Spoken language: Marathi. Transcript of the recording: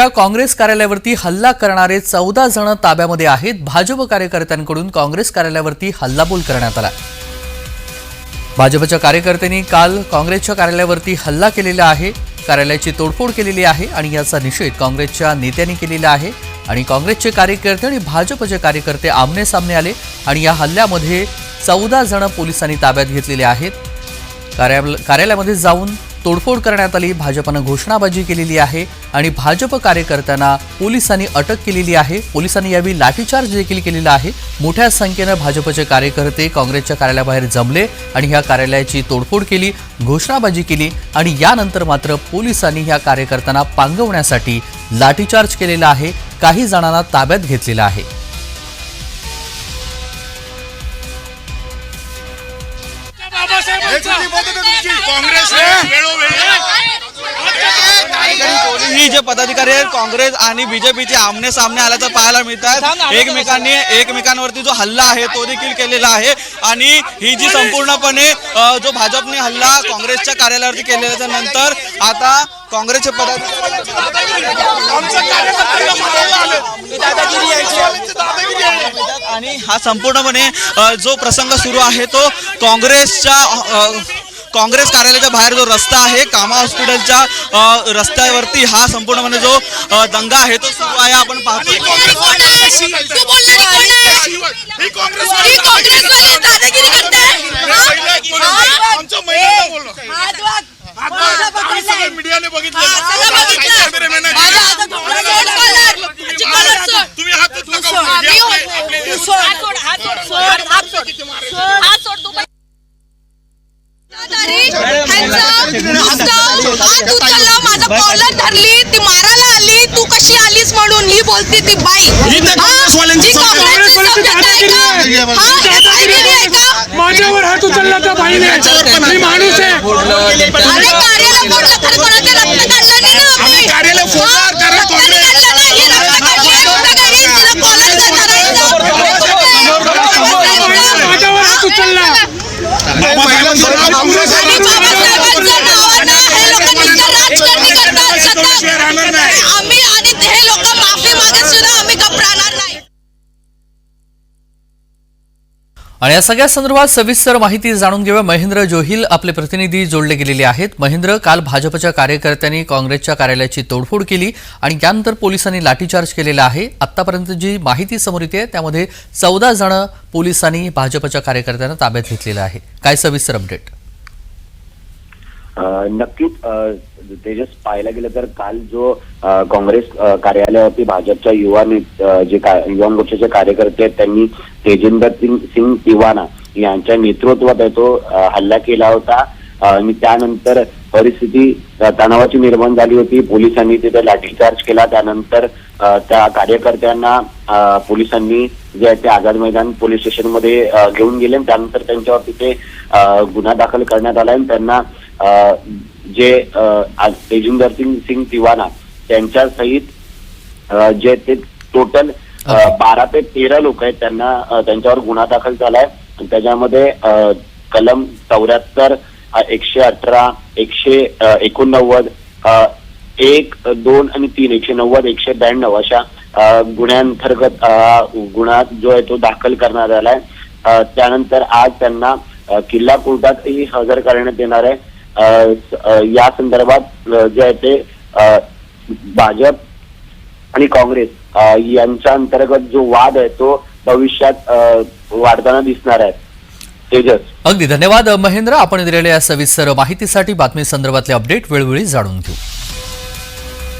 या काँग्रेस कार्यालयावरती हल्ला करणारे चौदा जण ताब्यामध्ये आहेत. भाजप कार्यकर्त्यांकडून काँग्रेस कार्यालयावरती हल्लाबोल करण्यात आला. भाजपच्या कार्यकर्त्यांनी काल काँग्रेसच्या कार्यालयावरती हल्ला केलेला आहे. कार्यालयाची तोडफोड केलेली आहे आणि याचा निषेध काँग्रेसच्या नेत्यांनी केलेला आहे आणि काँग्रेसचे कार्यकर्ते आणि भाजपचे कार्यकर्ते आमने सामने आले आणि या हल्ल्यामध्ये चौदा जण पोलिसांनी ताब्यात घेतलेले आहेत. कार्या कार्यालयामध्ये जाऊन तोडफोड करण्यात आली. भाजपनं घोषणाबाजी केलेली आहे आणि भाजप कार्यकर्त्यांना पोलिसांनी अटक केलेली आहे. पोलिसांनी यावेळी लाठीचार्ज देखील केलेला आहे. मोठ्या संख्येनं भाजपचे कार्यकर्ते काँग्रेसच्या कार्यालयाबाहेर जमले आणि ह्या कार्यालयाची तोडफोड केली घोषणाबाजी केली आणि यानंतर मात्र पोलिसांनी ह्या कार्यकर्त्यांना पांगवण्यासाठी लाठीचार्ज केलेला आहे. काही जणांना ताब्यात घेतलेलं आहे. ही? जे पदाधिकारी आहेत काँग्रेस आणि बीजेपीचे आमने सामने आल्याचं पाहायला मिळतात एकमेकांनी एकमेकांवरती जो हल्ला आहे तो देखील केलेला आहे. आणि ही जी संपूर्णपणे जो भाजपने हल्ला काँग्रेसच्या कार्यालयावरती केलेल्याच्या नंतर आता काँग्रेसचे पदाधिकारी आणि हा संपूर्णपणे जो प्रसंग सुरू आहे तो काँग्रेसच्या काँग्रेस कार्यालयाच्या बाहेर जो रस्ता आहे कामा हॉस्पिटलच्या रस्त्यावरती हा संपूर्णपणे जो दंगा आहे तो सुरू आहे आपण पाहतो ही मीडियाने बघितलं तुम्ही हात आपले- माझा कॉलर धरली ती मारायला आली तू कशी आलीस म्हणून? ही बोलती ती बाई. ही काँग्रेसवाल्यांची. काँग्रेसची सभ्यता आहे. का? हा, हे दादागिरी आहे. का? माझ्यावर हात उचलला त्या बाईने मी माणूस आहे. अरे कार्याला फोडलं तर कोणाचं रक्त काढलं नाही ना आम्ही कार्यालय फोडणार कारण रक्ताने काँग्रेस काढलं नाही, ही रक्त काढली, रक्त काढली, तिला कॉलर धरायचं. माझ्यावर हात उचलला बाबासाहेबांचं नाव काँग्रेस आहे. आणि बाबासाहेबांच्या नावानं हे लोक नुसतं राजकारणी करतात त्याशिवाय राहणार नाही. सतत. आम्ही आणि हे लोक माफी मागत सुद्धा आम्ही घबराणार नाही आणि या सगळ्या संदर्भात सविस्तर माहिती जाणून घेऊया. महेंद्र जोहिल आपले प्रतिनिधी जोडले गेलेले आहेत. महेंद्र काल भाजपच्या कार्यकर्त्यांनी काँग्रेसच्या कार्यालयाची तोडफोड केली आणि त्यानंतर पोलिसांनी लाठीचार्ज केलेला आहे. आतापर्यंत जी माहिती समोर येते त्यामध्ये चौदा जण पोलिसांनी भाजपच्या कार्यकर्त्यांना ताब्यात घेतलेलं आहे. काय सविस्तर अपडेट? नक्कीच तेजस पाहायला गेलं तर काल जो काँग्रेस कार्यालयावरती भाजपच्या युवा जे का- युवा मोर्चाचे कार्यकर्ते आहेत त्यांनी तेजिंदर सिंग सिंग तिवाना यांच्या नेतृत्वात तो हल्ला केला होता. आणि त्यानंतर परिस्थिती तणावाची निर्माण झाली होती. पोलिसांनी तिथे लाठीचार्ज केला. त्यानंतर त्या कार्यकर्त्यांना पोलिसांनी जे आहे ते आझाद मैदान पोलीस स्टेशनमध्ये घेऊन गेले. त्यानंतर त्यांच्यावर तिथे गुन्हा दाखल करण्यात आला. आणि त्यांना जे तेजिंदर सिंग सिंग तिवाना त्यांच्या सहित जे ते टोटल बारा ते तेरा लोक आहेत त्यांना त्यांच्यावर गुन्हा दाखल झालाय. त्याच्यामध्ये कलम चौऱ्याहत्तर एकशे अठरा एकशे एकोणनव्वद एक दोन आणि तीन एकशे नव्वद एकशे ब्याण्णव अशा गुन्ह्यांतर्गत गुन्हा जो आहे तो दाखल करण्यात आलाय. त्यानंतर आज त्यांना किल्ला कोर्टातही हजर करण्यात येणार आहे. या संदर्भात जे आहे ते भाजप आणि काँग्रेस यांच्या अंतर्गत जो वाद आहे तो भविष्यात वाढताना दिसणार आहे. तेजस. अगदी धन्यवाद महेंद्र. आपण दिलेल्या या सविस्तर माहितीसाठी बातमी संदर्भातले अपडेट वेळोवेळी जाणून घेऊ.